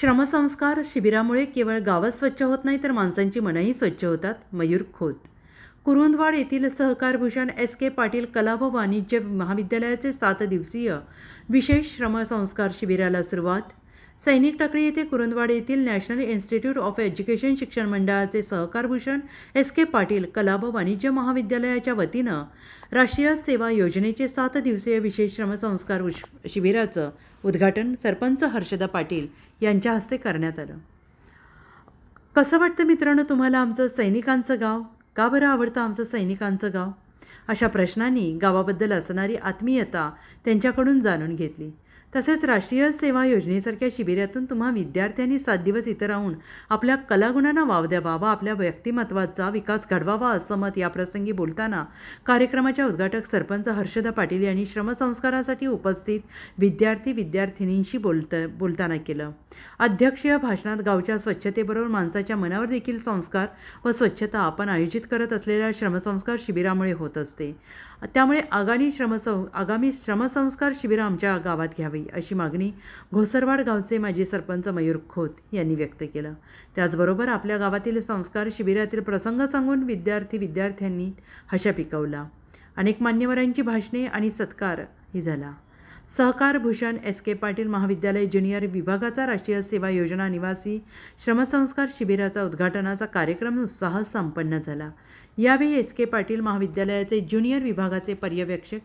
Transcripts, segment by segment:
श्रमसंस्कार शिबिरामुळे केवळ गावच स्वच्छ होत नाही तर माणसांची मनंही स्वच्छ होतात. मयूर खोत. कुरुंदवाड येथील सहकारभूषण एस के पाटील कला व वाणिज्य महाविद्यालयाचे सात दिवसीय विशेष श्रमसंस्कार शिबिराला सुरुवात सैनिक टाकळी येथे कुरुंदवाड येथील नॅशनल इन्स्टिट्यूट ऑफ एज्युकेशन शिक्षण मंडळाचे सहकारभूषण एस के पाटील कला व वाणिज्य महाविद्यालयाच्या वतीनं राष्ट्रीय सेवा योजनेचे सात दिवसीय विशेष श्रमसंस्कार उश- शिबिराचं उद्घाटन सरपंच हर्षदा पाटील यांच्या हस्ते करण्यात आलं. कसं वाटतं मित्रांनो तुम्हाला आमचं सैनिकांचं गाव? का बरं आवडतं आमचं सैनिकांचं गाव? अशा प्रश्नांनी गावाबद्दल असणारी आत्मीयता त्यांच्याकडून जाणून घेतली. तसेच राष्ट्रीय सेवा योजनेसारख्या शिबिरातून तुम्हा विद्यार्थ्यांनी सात दिवस इथं राहून आपल्या कलागुणांना वाव द्यावा व आपल्या व्यक्तिमत्वाचा विकास घडवावा असं मत याप्रसंगी बोलताना कार्यक्रमाच्या उद्घाटक सरपंच हर्षदा पाटील यांनी श्रमसंस्कारासाठी उपस्थित विद्यार्थी विद्यार्थिनींशी बोलत बोलताना केलं. अध्यक्षीय भाषणात गावच्या स्वच्छतेबरोबर माणसाच्या मनावर देखील संस्कार व स्वच्छता आपण आयोजित करत असलेल्या श्रमसंस्कार शिबिरामुळे होत असते. त्यामुळे आगामी श्रमसं आगामी श्रमसंस्कार शिबिरं आमच्या गावात घ्यावी. अशी मागणी घोसरवाड गावचे माजी सरपंच मयूर खोत यांनी व्यक्त केलं. त्याचबरोबर आपल्या गावातील संस्कार शिबिरातील प्रसंग सांगून विद्यार्थी विद्यार्थ्यांनी हशा पिकवला. अनेक मान्यवरांची भाषणे आणि सत्कार ही झाला. सहकार भूषण एस के पाटील महाविद्यालय ज्युनियर विभागाचा राष्ट्रीय सेवा योजना निवासी श्रमसंस्कार शिबिराचा उद्घाटनाचा कार्यक्रम उत्साहात संपन्न झाला. यावेळी एस के पाटील महाविद्यालयाचे ज्युनियर विभागाचे पर्यवेक्षक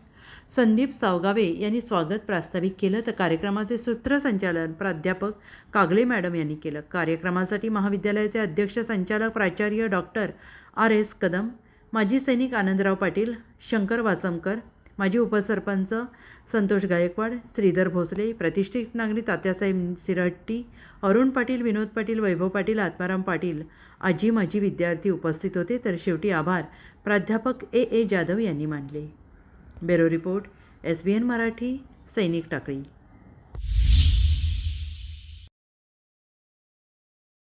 संदीप सावगावे यांनी स्वागत प्रास्ताविक केलं. तर कार्यक्रमाचे सूत्रसंचालन प्राध्यापक कागले मॅडम यांनी केलं. कार्यक्रमासाठी महाविद्यालयाचे अध्यक्ष संचालक प्राचार्य डॉक्टर आर एस कदम माजी सैनिक आनंदराव पाटील शंकर वासमकर माजी उपसरपंच संतोष गायकवाड श्रीधर भोसले प्रतिष्ठित नागरिक तात्यासाहेब सिरहट्टी अरुण पाटील विनोद पाटील वैभव पाटील आत्माराम पाटील आजी माजी विद्यार्थी उपस्थित होते. तर शेवटी आभार प्राध्यापक ए ए जाधव यांनी मानले. Bureau report S B N Marathi Sainik Takali.